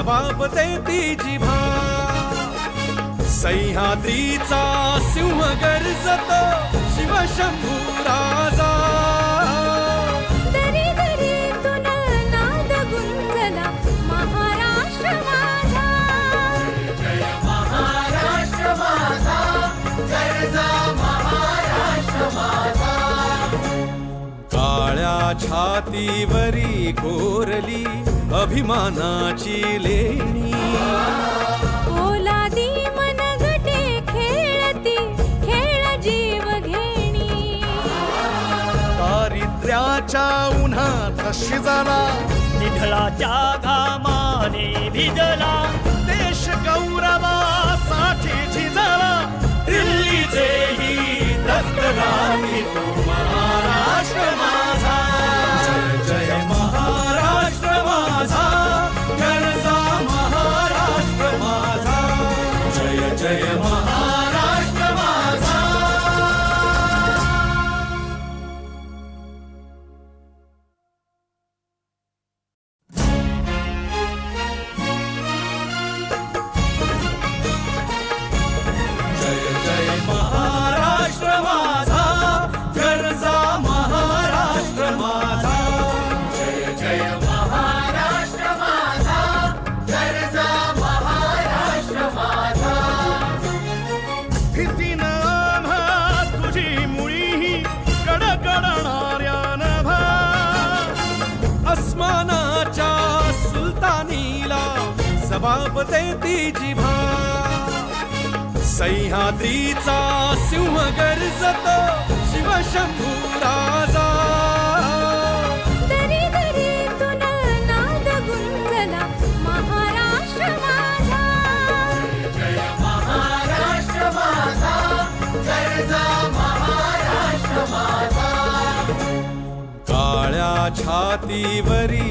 सबाबते ती जिभा सह्याद्रीचा सिंह गर्जतो शिवशंभू राजा. दरी दरीतून नाद गुंजला महाराष्ट्र माझा. काळ्या छातीवरी कोरली अभिमानाची लेणी. ओलादी मनगटे खेळती खेळ जीव घेणी. दारिद्र्याच्या उन्हात शिजला निधळाच्या घामाने भिजला अस्मानाच्या सुलतानीला सबाबते ती जिभा सह्याद्रीचा सिंह गर्जतो छातीवरी